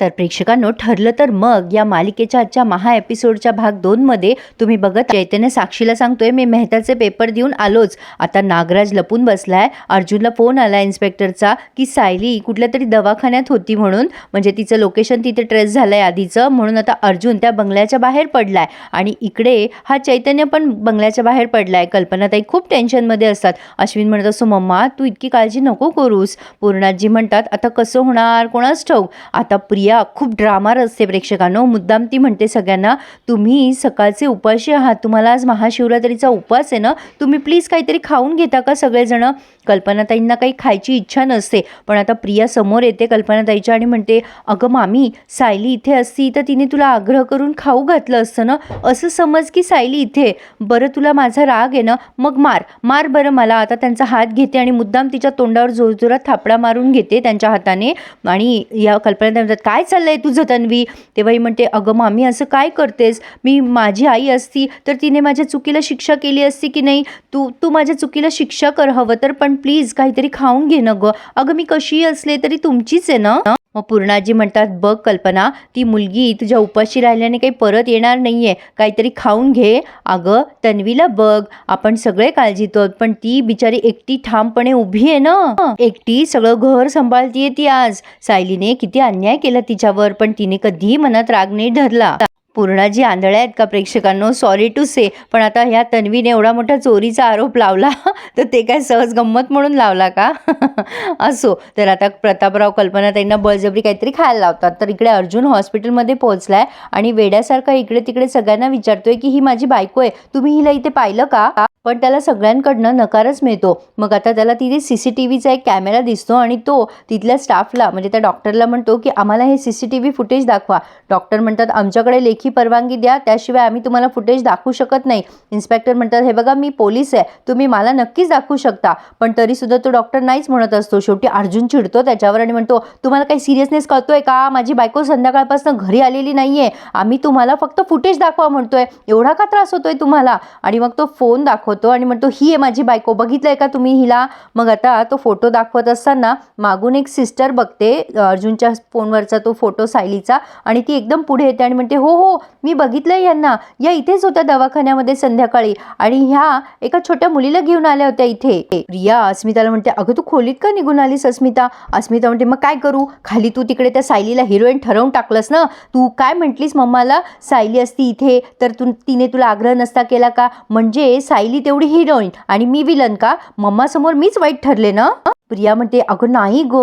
तर प्रेक्षकांनो ठरलं तर मग या मालिकेच्या आजच्या महा एपिसोडच्या भाग दोनमध्ये तुम्ही बघत चैतन्य साक्षीला सांगतोय मी मेहताचे पेपर देऊन आलोच. आता नागराज लपून बसलाय. अर्जुनला फोन आला इन्स्पेक्टरचा की सायली कुठल्या तरी दवाखान्यात होती म्हणून. म्हणजे तिचं लोकेशन तिथे ट्रेस झालंय आधीचं. म्हणून आता अर्जुन त्या बंगल्याच्या बाहेर पडलाय. आणि इकडे हा चैतन्य पण बंगल्याच्या बाहेर पडलाय. कल्पनाताई खूप टेन्शनमध्ये असतात. अश्विन म्हणत असो मम्मा तू इतकी काळजी नको करूस. पूर्णाजी म्हणतात आता कसं होणार? कोणाच ठाऊक? आता प्रिय खूप ड्रामा रचते प्रेक्षकांनो. मुद्दाम ती म्हणते सगळ्यांना तुम्ही सकाळचे उपाशी आहात. तुम्हाला आज महाशिवरात्रीचा उपवास आहे ना? तुम्ही प्लीज काहीतरी खाऊन घेता का सगळेजण? कल्पनाताईंना काही खायची इच्छा नसते. पण आता प्रिया समोर येते कल्पनाताईच्या आणि म्हणते अगं मामी सायली इथे असती तर तिने तुला आग्रह करून खाऊ घातलं असतं ना? असं समज की सायली इथे. बरं तुला माझा राग आहे ना? मग मार. मार बरं मला. आता त्यांचा हात घेते आणि मुद्दाम तिच्या तोंडावर जोरजोरात थापडा मारून घेते त्यांच्या हाताने आणि या कल्पना काय काय चाललंय तुझं तन्वी? तेव्हाही म्हणते अगं मामी असं काय करतेस? मी माझी आई असती तर तिने माझ्या चुकीला शिक्षा केली असती की नाही? तू तू माझ्या चुकीला शिक्षा कर हवं तर पण प्लीज काहीतरी खाऊन घे ना गं. अगं मी कशीही असले तरी तुमचीच आहे ना? मग पूर्णाजी म्हणतात बघ कल्पना ती मुलगी तुझ्या उपाशी राहिल्याने काही परत येणार नाहीये. काहीतरी खाऊन घे. अगं तन्वीला बघ. आपण सगळे काळजीत आहोत पण ती बिचारी एकटी ठामपणे उभी आहे ना? एकटी सगळं घर सांभाळतीये ती आज. सायलीने किती अन्याय केला तिच्यावर पण तिने कधीही मनात राग नाही धरला. पूर्णाजी आंधळ्या आहेत का प्रेक्षकांनो? सॉरी टू से पण आता ह्या तन्वीने एवढा मोठा चोरीचा आरोप लावला तर ते काय सहज गंमत म्हणून लावला का? असो तर आता प्रतापराव कल्पना त्यांना बळजबरी काहीतरी खायला लावतात. तर इकडे अर्जुन हॉस्पिटलमध्ये पोहोचलाय आणि वेड्यासारखा इकडे तिकडे सगळ्यांना विचारतोय की ही माझी बायको आहे तुम्ही हिला इथे पाहिलं का? पण त्याला सगळ्यांकडनं नकारच मिळतो. मग आता त्याला तिथे सी सी टी व्हीचा एक कॅमेरा दिसतो आणि तो तिथल्या स्टाफला म्हणजे त्या डॉक्टरला म्हणतो की आम्हाला हे C C T V footage दाखवा. डॉक्टर म्हणतात आमच्याकडे लेखी परवानगी द्या त्याशिवाय आम्ही तुम्हाला फुटेज दाखवू शकत नाही. इन्स्पेक्टर म्हणतात हे बघा मी पोलीस आहे तुम्ही मला नक्कीच दाखवू शकता. पण तरीसुद्धा तो डॉक्टर नाहीच म्हणत असतो. शेवटी अर्जुन चिडतो त्याच्यावर आणि म्हणतो तुम्हाला काही सिरियसनेस कळतोय का? माझी बायको संध्याकाळपासून घरी आलेली नाही आहे आम्ही तुम्हाला फक्त फुटेज दाखवा म्हणतोय. एवढा का त्रास होतोय तुम्हाला? आणि मग तो फोन दाखवतो. होतो आणि म्हणतो ही आहे माझी बायको बघितलंय का तुम्ही हिला? मग आता तो फोटो दाखवत असताना मागून एक सिस्टर बघते अर्जुनच्या फोनवरचा तो फोटो सायलीचा आणि ती एकदम पुढे येते आणि म्हणते हो हो मी बघितलंय यांना या इथेच होत्या दवाखान्यामध्ये संध्याकाळी आणि ह्या एका छोट्या मुलीला घेऊन आल्या होत्या इथे. रिया अस्मिताला म्हणते अगं तू खोलीत का निघून आलीस अस्मिता? अस्मिता म्हणते मग काय करू? खाली तू तिकडे त्या सायलीला हिरोईन ठरवून टाकलंस ना? तू काय म्हटलीस मम्माला? सायली असती इथे तर तू तिने तुला आग्रह नसता केला का? म्हणजे सायली तेवढी हिरोईन. आणि मी विलन का? मम्मा समोर मीच वाईट ठरले ना? प्रिया म्हणते अगं नाही ग.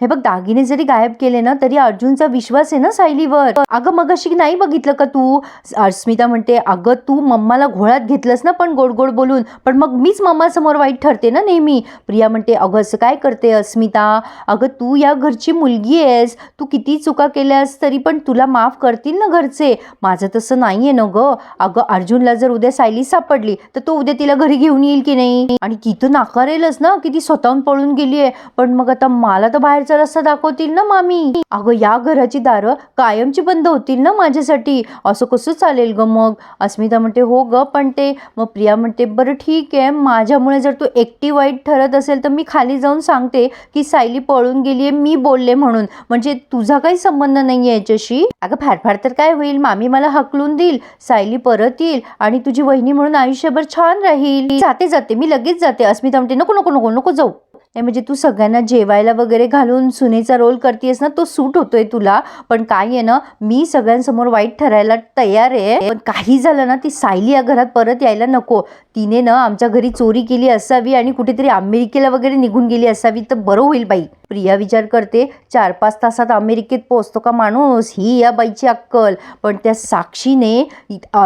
हे बघ दागिने जरी गायब केले ना तरी अर्जुनचा विश्वास आहे ना सायलीवर. अगं मग अशी नाही बघितलं का तू? अस्मिता म्हणते अगं तू मम्माला घोळात घेतलंस ना पण गोड गोड बोलून. पण मग मीच मम्मासमोर वाईट ठरते ना नेहमी. प्रिया म्हणते अगं असं काय करते अस्मिता? अगं तू या घरची मुलगी आहेस. तू किती चुका केल्यास तरी पण तुला माफ करतील ना घरचे. माझं तसं नाही आहे ना गं. अगं अर्जुनला जर उद्या सायली सापडली तर तो उद्या तिला घरी घेऊन येईल की नाही? आणि ती तर नाकारेलच ना. की ती स्वतःहून पळून गेली आहे पण मग आता मला तर बाहेरचा रस्ता दाखवतील ना मामी. अगं या घराची दारं कायमची बंद होतील ना माझ्यासाठी. असं कसं चालेल ग मग? अस्मिता म्हणते हो ग पण ते मग प्रिया म्हणते बरं ठीक आहे माझ्यामुळे जर तू एकटी वाईट ठरत असेल तर मी खाली जाऊन सांगते की सायली पळून गेली आहे मी बोलले म्हणून. म्हणजे तुझा काही संबंध नाही आहे याच्याशी? अगं फार तर काय होईल? मामी मला हकलून देईल. सायली परत येईल आणि तुझी वहिनी म्हणून आयुष्यभर छान राहील. जाते जाते मी लगेच जाते. अस्मिता म्हणते नको नको नको नको जाऊ. नाही म्हणजे तू सगळ्यांना जेवायला वगैरे घालून सुनेचा रोल करतेस ना तो सूट होतोय तुला. पण काय आहे ना मी सगळ्यांसमोर वाईट ठरायला तयार आहे. पण काही झालं ना ती सायली या घरात परत यायला नको. तिने ना आमच्या घरी चोरी केली असावी आणि कुठेतरी अमेरिकेला वगैरे निघून गेली असावी तर बरं होईल बाई. प्रिया विचार करते चार पाच तासात अमेरिकेत पोहोचतो का माणूस? ही या बाईची अक्कल. पण त्या साक्षीने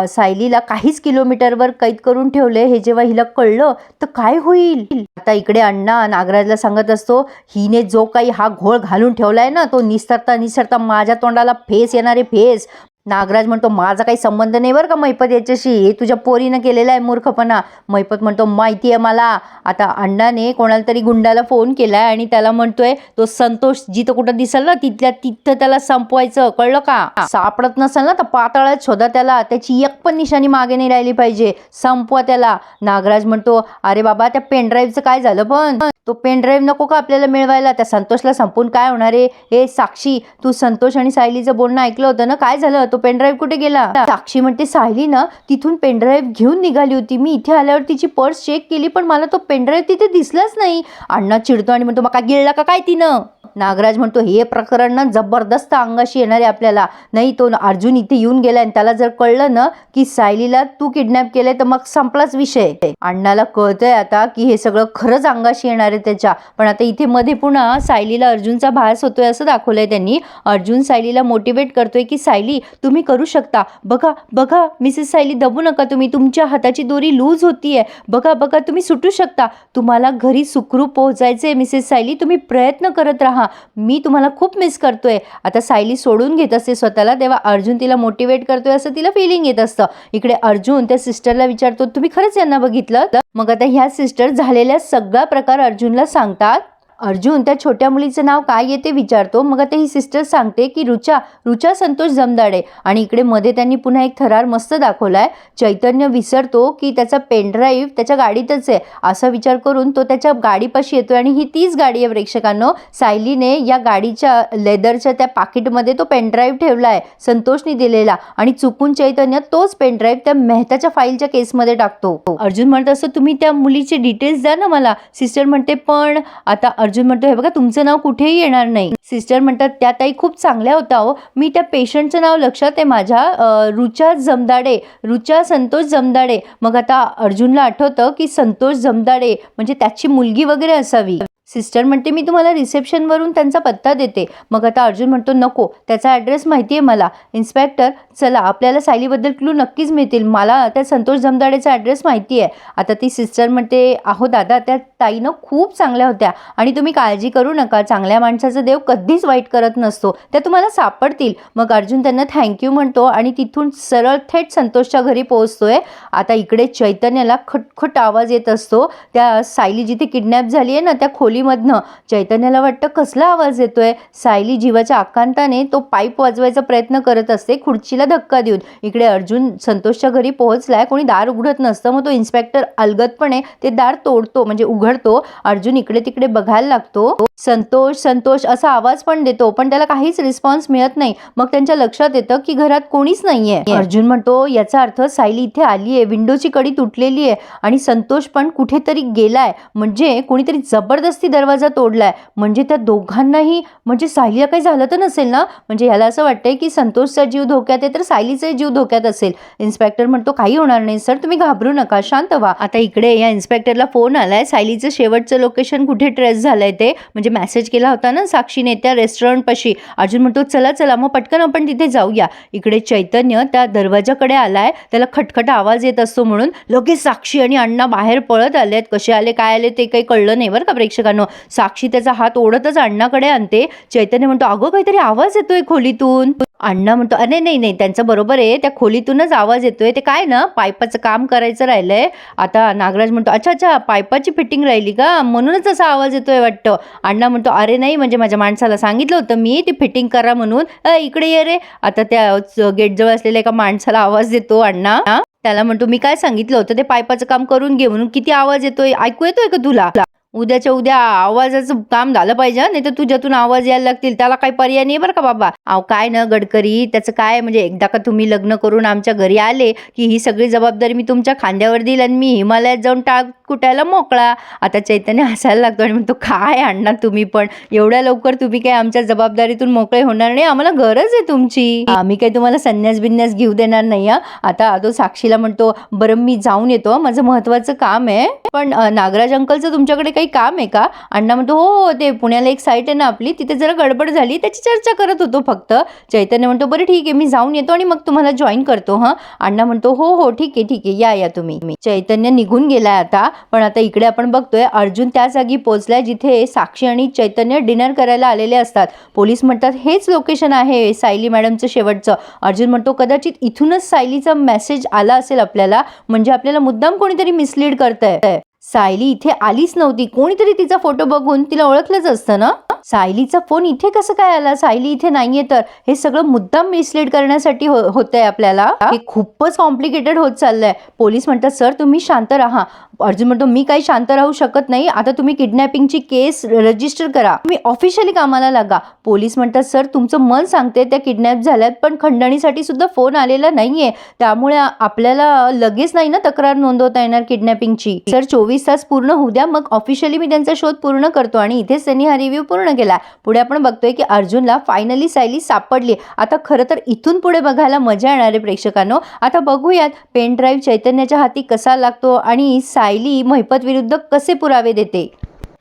सायलीला काहीच किलोमीटरवर कैद करून ठेवले हे जेव्हा हिला कळलं तर काय होईल? आता इकडे अण्णा नागरा नागराजला सांगत असतो हिने जो काही हा घोळ घालून ठेवला आहे ना तो निसरता निसरता माझ्या तोंडाला फेस येणारे फेस नागराज म्हणतो माझा काही संबंध नाही बरं का मैपत याच्याशी? हे तुझ्या पोरीनं केलेला आहे मूर्खपणा. मैपत म्हणतो माहिती आहे मला. आता अण्णाने कोणाला तरी गुंडाला फोन केलाय आणि त्याला म्हणतोय तो संतोष जिथं कुठं दिसेल ना तिथल्या तिथं त्याला संपवायचं. कळलं का? सापडत नसेल ना तर पाताळात शोधा त्याला. त्याची एक पण निशाणी मागे नाही राहिली पाहिजे. संपवा त्याला. नागराज म्हणतो अरे बाबा त्या पेनड्राईव्हचं काय झालं पण? तो पेनड्राईव्ह नको का आपल्याला मिळवायला? त्या संतोषला संपून काय होणार आहे? हे साक्षी तू संतोष आणि सायलीचं बोलणं ऐकलं होतं ना? काय झालं? तो पेनड्राईव्ह कुठे गेला? साक्षी म्हणते सायली ना तिथून पेनड्राईव्ह घेऊन निघाली होती. मी इथे आल्यावर तिची पर्स चेक केली पण मला तो पेनड्राईव्ह तिथे दिसलाच नाही. अण्णा चिडतो आणि म्हणतो मग गिळला का काय तिनं? नागराज म्हणतो हे प्रकरण ना जबरदस्त अंगाशी येणार आहे आपल्याला. नाही तो अर्जुन इथे येऊन गेला आणि त्याला जर कळलं ना की सायलीला तू किडनॅप केलंय तर मग संपलाच विषय. अण्णाला कळतंय आता की हे सगळं खरंच अंगाशी येणार आहे त्याच्या. पण आता इथे मध्ये पुन्हा सायलीला अर्जुनचा भास होतोय असं दाखवलंय त्यांनी. अर्जुन सायलीला मोटिवेट करतोय की सायली तुम्ही करू शकता. बघा बघा मिसेस सायली दबू नका तुम्ही. तुमच्या हाताची दोरी लूज होतीये. बघा बघा तुम्ही सुटू शकता. तुम्हाला घरी सुखरूप पोहोचायचंय मिसेस सायली तुम्ही प्रयत्न करत राहा. मी तुम्हाला खूप मिस करतोय. आता सायली सोडून घेत असते स्वतःला. तेव्हा अर्जुन तिला मोटिवेट करतोय असं तिला फिलिंग येत असतं. इकडे अर्जुन त्या सिस्टरला विचारतो तुम्ही खरंच यांना बघितलं? मग आता ह्या सिस्टर झालेल्या सगळा प्रकार अर्जुनला सांगतात. अर्जुन त्या छोट्या मुलीचं नाव काय येते विचारतो. मग आता ही सिस्टर सांगते की रुचा रुचा संतोष जमदाडे आणि इकडे मध्ये त्यांनी पुन्हा एक थरार मस्त दाखवलाय. चैतन्य विसरतो की त्याचा पेनड्राईव्ह त्याच्या गाडीतच आहे. असा विचार करून तो त्याच्या गाडीपाशी येतोय आणि ही तीच गाडी आहे प्रेक्षकांनो. सायलीने या गाडीच्या लेदरच्या त्या पाकिटमध्ये तो पेनड्राईव्ह ठेवला आहे संतोषने दिलेला आणि चुकून चैतन्य तोच पेनड्राईव्ह त्या मेहताच्या फाईलच्या केसमध्ये टाकतो. अर्जुन म्हणत असतो तुम्ही त्या मुलीचे डिटेल्स द्या ना मला. सिस्टर म्हणते पण आता अर्जुन म्हणतो हे बघा तुमचं नाव कुठेही येणार नाही. सिस्टर म्हणतात त्या ताई खूप चांगल्या होत्या हो. मी त्या पेशंटचं नाव लक्षात आहे माझ्या रुचा जमदाडे रुचा संतोष जमदाडे. मग आता अर्जुनला आठवतं की संतोष जमदाडे म्हणजे त्याची मुलगी वगैरे असावी. सिस्टर म्हणते मी तुम्हाला रिसेप्शनवरून त्यांचा पत्ता देते. मग आता अर्जुन म्हणतो नको त्याचा ॲड्रेस माहिती आहे मला. इन्स्पेक्टर चला आपल्याला सायलीबद्दल क्लू नक्कीच मिळतील. मला त्या संतोष जमदाडेचा ॲड्रेस माहिती आहे. आता ती सिस्टर म्हणते आहो दादा त्या ताईनं खूप चांगल्या होत्या. आणि तुम्ही काळजी करू नका. चांगल्या माणसाचा देव कधीच वाईट करत नसतो. त्या तुम्हाला सापडतील. मग अर्जुन त्यांना थँक्यू म्हणतो आणि तिथून सरळ थेट संतोषच्या घरी पोहोचतोय. आता इकडे चैतन्याला खटखट आवाज येत असतो. त्या सायली जिथे किडनॅप झाली आहे ना त्या खोलीमधनं. चैतन्याला वाटतं कसला आवाज येतोय? सायली जीवाच्या आकांताने तो पाईप वाजवायचा प्रयत्न करत असते. खुर्चीला धक्का देऊन. इकडे अर्जुन संतोषच्या घरी पोहोचलाय. कोणी दार उघडत नसतं. मग तो इन्स्पेक्टर अलगतपणे ते दार तोडतो. म्हणजे उघड उघडतो अर्जुन इकडे तिकडे बघायला लागतो. संतोष संतोष असा आवाज पण देतो पण त्याला काहीच रिस्पॉन्स मिळत नाही. मग त्यांच्या लक्षात येतं की घरात कोणीच नाहीये. अर्जुन म्हणतो याचा अर्थ सायली इथे आली आहे विंडोची कडी तुटलेली आहे आणि संतोष पण कुठेतरी गेलाय. म्हणजे कोणीतरी जबरदस्ती दरवाजा तोडलाय. म्हणजे त्या दोघांनाही म्हणजे सायलीला काही झालं तर नसेल ना? म्हणजे ह्याला असं वाटतंय की संतोषचा जीव धोक्यात आहे तर सायलीचाही जीव धोक्यात असेल. इन्स्पेक्टर म्हणतो काही होणार नाही सर तुम्ही घाबरू नका. शांत व्हा. आता इकडे या इन्स्पेक्टरला फोन आलाय. सायली तिचं शेवटचं लोकेशन कुठे ट्रेस झालंय ते? म्हणजे मेसेज केला होता ना साक्षीने त्या रेस्टॉरंटपाशी अर्जुन म्हणतो चला चला मग पटकन आपण तिथे जाऊया. इकडे चैतन्य त्या दरवाजाकडे आलाय. त्याला खटखट आवाज येत असतो म्हणून. लगेच साक्षी आणि अण्णा बाहेर पळत आलेत. कसे आले काय आले ते काही कळलं नाही बरं का प्रेक्षकांनो. साक्षी त्याचा हात ओढतच अण्णाकडे आणते. चैतन्य म्हणतो अगं काहीतरी आवाज येतोय खोलीतून. अण्णा म्हणतो अरे नाही नाही त्यांचं बरोबर आहे त्या खोलीतूनच आवाज येतोय. ते काय ना पायपाचं काम करायचं राहिलंय. आता नागराज म्हणतो अच्छा अच्छा पायपाची फिटिंग राहिली का? म्हणूनच असा आवाज येतोय वाटतं. अण्णा म्हणतो अरे नाही म्हणजे माझ्या माणसाला सांगितलं होतं मी ती फिटिंग करा म्हणून. इकडे ये रे. आता त्या गेटजवळ असलेल्या एका माणसाला आवाज देतो अण्णा. त्याला म्हणतो मी काय सांगितलं होतं ते पायपाचं काम करून घे म्हणून किती आवाज येतोय ऐकू येतोय का तुला? उद्याच्या उद्या आवाजाचं काम झालं पाहिजे नाही तर तुझ्यातून आवाज यायला लागतील. त्याला काही पर्याय नाही बरं का बाबा. अहो काय ना गडकरी त्याचं काय? म्हणजे एकदा का तुम्ही लग्न करून आमच्या घरी आले की ही सगळी जबाबदारी मी तुमच्या खांद्यावर देईल आणि मी हिमालयात जाऊन टाक कुटायला मोकळा. आता चैतन्य हसायला लागतो आणि म्हणतो काय आणणार तुम्ही पण? एवढ्या लवकर तुम्ही काय आमच्या जबाबदारीतून मोकळे होणार नाही? आम्हाला गरज आहे तुमची. आम्ही काही तुम्हाला संन्यास बिन्यास घेऊ देणार नाही आता तो साक्षीला म्हणतो बरं मी जाऊन येतो माझं महत्वाचं काम आहे पण नागराज अंकलचं तुमच्याकडे काही काम आहे का? अण्णा म्हणतो हो हो ते पुण्याला एक साईट आहे ना आपली तिथे जरा गडबड झाली त्याची चर्चा करत होतो फक्त. चैतन्य म्हणतो बरं ठीक आहे मी जाऊन येतो आणि मग तुम्हाला जॉईन करतो हां. अण्णा म्हणतो हो हो ठीक आहे ठीक आहे या या तुम्ही. चैतन्य निघून गेलाय आता पण आता इकडे आपण बघतोय अर्जुन त्या जागी पोहोचलाय जिथे साक्षी आणि चैतन्य डिनर करायला आलेले असतात. पोलीस म्हणतात हेच लोकेशन आहे सायली मॅडमचं शेवटचं. अर्जुन म्हणतो कदाचित इथूनच सायलीचा मेसेज आला असेल आपल्याला म्हणजे आपल्याला मुद्दाम कोणीतरी मिसलीड करतंय. सायली इथे आलीच नव्हती. कोणीतरी तिचा फोटो बघून तिला ओळखलंच असतं ना? सायलीचा फोन इथे कसं काय आला? सायली इथे नाहीये तर. हे सगळं मुद्दाम मिसलीड करण्यासाठी हो होतंय आपल्याला. हे खूपच कॉम्प्लिकेटेड होत चाललंय. पोलीस म्हणतात सर तुम्ही शांत राहा. अर्जुन म्हणतो मी काही शांत राहू शकत नाही. आता तुम्ही किडनॅपिंगची केस रजिस्टर करा. तुम्ही ऑफिशियली कामाला लागा. पोलीस म्हणतात सर तुमचं मन सांगते त्या किडनॅप झाल्यात पण खंडणीसाठी सुद्धा फोन आलेला नाहीये. त्यामुळे आपल्याला लगेच नाही ना तक्रार नोंदवता येणार किडनॅपिंगची सर चोवीस तास पूर्ण होऊ द्या. मग ऑफिशियली मी त्यांचा शोध पूर्ण करतो आणि इथेच त्यांनी हा रिव्ह्यू पूर्ण केला पुढे आपण बघतोय की अर्जुनला फायनली सायली सापडली आता खरं तर इथून पुढे बघायला मजा येणार आहे प्रेक्षकांनो. आता बघूयात पेन ड्राईव्ह चैतन्याच्या हाती कसा लागतो आणि सायली महिपत विरुद्ध कसे पुरावे देते?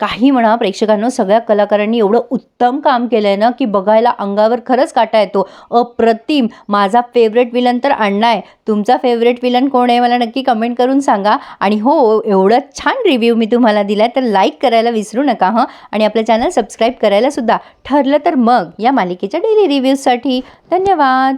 काही म्हणा प्रेक्षकांनो सगळ्या कलाकारांनी एवढं उत्तम काम केलं आहे ना की बघायला अंगावर खरंच काटा येतो. अप्रतिम. माझा फेवरेट विलन तर अण्णा आहे. तुमचा फेवरेट विलन कोण आहे मला नक्की कमेंट करून सांगा. आणि हो एवढं छान रिव्ह्यू मी तुम्हाला दिला तर लाईक करायला विसरू नका हं. आणि आपलं चॅनल सबस्क्राईब करायला सुद्धा. ठरलं तर मग या मालिकेच्या डेली रिव्ह्यूजसाठी धन्यवाद.